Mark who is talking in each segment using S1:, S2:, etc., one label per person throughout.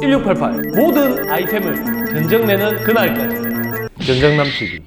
S1: 1688 모든 아이템을 견적내는 그날까지 견적남 TV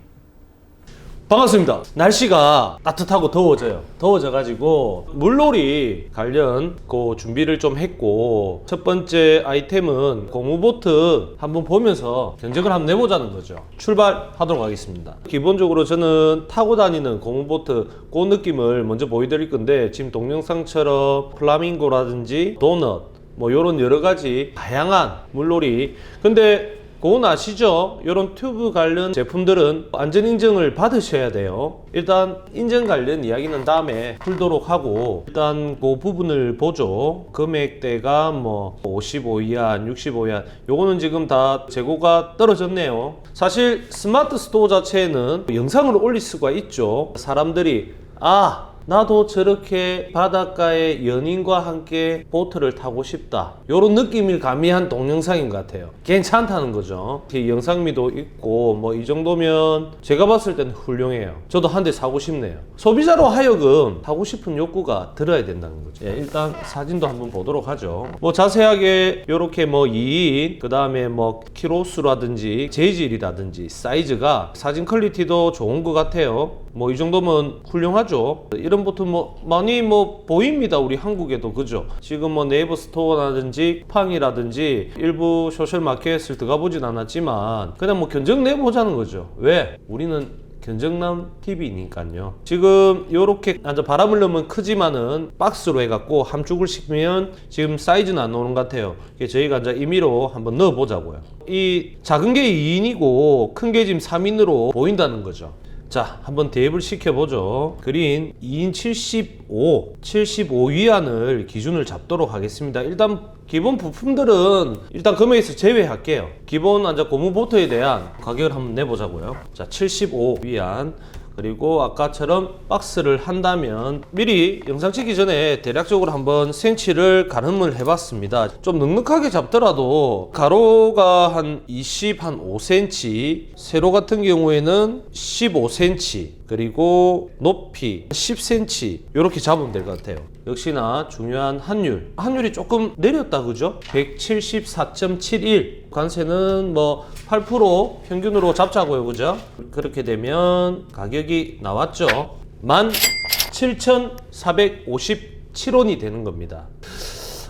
S1: 반갑습니다. 날씨가 따뜻하고 더워져요. 더워져가지고 물놀이 관련 그 준비를 좀 했고 첫 번째 아이템은 고무보트 한번 보면서 견적을 한번 내보자는 거죠. 출발하도록 하겠습니다. 기본적으로 저는 타고 다니는 고무보트 그 느낌을 먼저 보여드릴 건데 지금 동영상처럼 플라밍고라든지 도넛 뭐 요런 여러 가지 다양한 물놀이 근데 그건 아시죠? 이런 튜브 관련 제품들은 안전 인증을 받으셔야 돼요. 일단 인증 관련 이야기는 다음에 풀도록 하고 일단 그 부분을 보죠. 금액대가 뭐 55위안, 65위안 요거는 지금 다 재고가 떨어졌네요. 사실 스마트 스토어 자체는 영상을 올릴 수가 있죠. 사람들이 아 나도 저렇게 바닷가에 연인과 함께 보트를 타고 싶다. 요런 느낌을 가미한 동영상인 것 같아요. 괜찮다는 거죠. 이 영상미도 있고 뭐 이 정도면 제가 봤을 때는 훌륭해요. 저도 한 대 사고 싶네요. 소비자로 하여금 사고 싶은 욕구가 들어야 된다는 거죠. 예, 일단 사진도 한번 보도록 하죠. 뭐 자세하게 요렇게 뭐 2인 그 다음에 뭐 키로수라든지 재질이라든지 사이즈가 사진 퀄리티도 좋은 것 같아요. 뭐 이 정도면 훌륭하죠. 이런 보트 뭐 많이 뭐 보입니다. 우리 한국에도 그죠? 지금 뭐 네이버 스토어라든지 팡이라든지 일부 소셜 마켓을 들어가 보진 않았지만 그냥 뭐 견적 내보자는 거죠. 왜? 우리는 견적남 TV니까요. 지금 요렇게 완전 바람을 넣으면 크지만은 박스로 해갖고 함축을 시키면 지금 사이즈는 안 나오는 것 같아요. 저희가 이제 임의로 한번 넣어보자고요. 이 작은 게 2인이고 큰 게 지금 3인으로 보인다는 거죠. 자, 한번 대입을 시켜보죠. 그린 2인 75, 75위안을 기준을 잡도록 하겠습니다. 일단 기본 부품들은 일단 금액에서 제외할게요. 기본 앉아 고무 보트에 대한 가격을 한번 내보자고요. 자, 75위안. 그리고 아까처럼 박스를 한다면 미리 영상 찍기 전에 대략적으로 한번 센치를 가늠을 해봤습니다. 좀 넉넉하게 잡더라도 가로가 한 20, 한 5cm, 세로 같은 경우에는 15cm, 그리고 높이 10cm 이렇게 잡으면 될 것 같아요. 역시나 중요한 환율. 환율이 조금 내렸다 그죠? 174.71. 관세는 뭐 8% 평균으로 잡자고요. 그죠? 그렇게 되면 가격이 나왔죠. 17,457원이 되는 겁니다.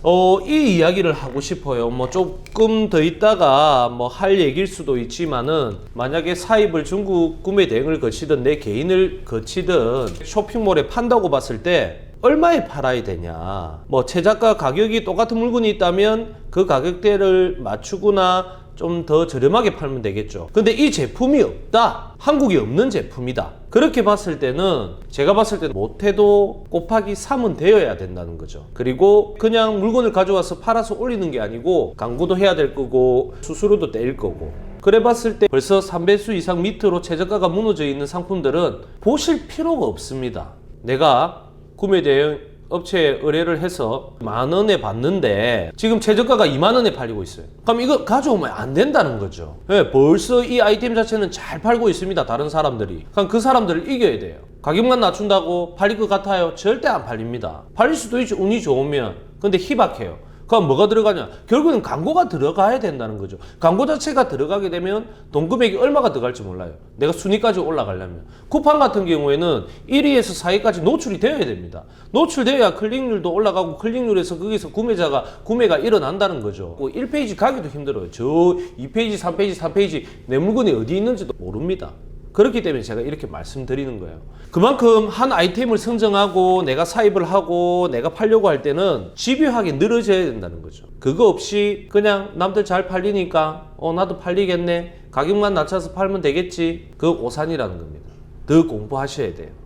S1: 어, 이 이야기를 하고 싶어요. 뭐 조금 더 있다가 뭐 할 얘기일 수도 있지만은 만약에 사입을 중국 구매 대행을 거치든 내 개인을 거치든 쇼핑몰에 판다고 봤을 때 얼마에 팔아야 되냐. 뭐 최저가 가격이 똑같은 물건이 있다면 그 가격대를 맞추거나 좀 더 저렴하게 팔면 되겠죠. 근데 이 제품이 없다. 한국에 없는 제품이다. 그렇게 봤을 때는 제가 봤을 때는 못해도 곱하기 3은 되어야 된다는 거죠. 그리고 그냥 물건을 가져와서 팔아서 올리는 게 아니고 광고도 해야 될 거고 수수료도 떼일 거고 그래 봤을 때 벌써 3배수 이상 밑으로 최저가가 무너져 있는 상품들은 보실 필요가 없습니다. 내가 구매 대행 업체에 의뢰를 해서 만 원에 받는데 지금 최저가가 2만 원에 팔리고 있어요. 그럼 이거 가져오면 안 된다는 거죠. 예, 벌써 이 아이템 자체는 잘 팔고 있습니다. 다른 사람들이. 그럼 그 사람들을 이겨야 돼요. 가격만 낮춘다고 팔릴 것 같아요? 절대 안 팔립니다. 팔릴 수도 있죠. 운이 좋으면. 근데 희박해요. 그럼 뭐가 들어가냐? 결국은 광고가 들어가야 된다는 거죠. 광고 자체가 들어가게 되면 돈 금액이 얼마가 들어갈지 몰라요. 내가 순위까지 올라가려면. 쿠팡 같은 경우에는 1위에서 4위까지 노출이 되어야 됩니다. 노출되어야 클릭률도 올라가고 클릭률에서 거기서 구매자가 구매가 일어난다는 거죠. 1페이지 가기도 힘들어요. 저 2페이지, 3페이지, 4페이지 내 물건이 어디 있는지도 모릅니다. 그렇기 때문에 제가 이렇게 말씀드리는 거예요. 그만큼 한 아이템을 선정하고 내가 사입을 하고 내가 팔려고 할 때는 집요하게 늘어져야 된다는 거죠. 그거 없이 그냥 남들 잘 팔리니까 어 나도 팔리겠네. 가격만 낮춰서 팔면 되겠지. 그 오산이라는 겁니다. 더 공부하셔야 돼요.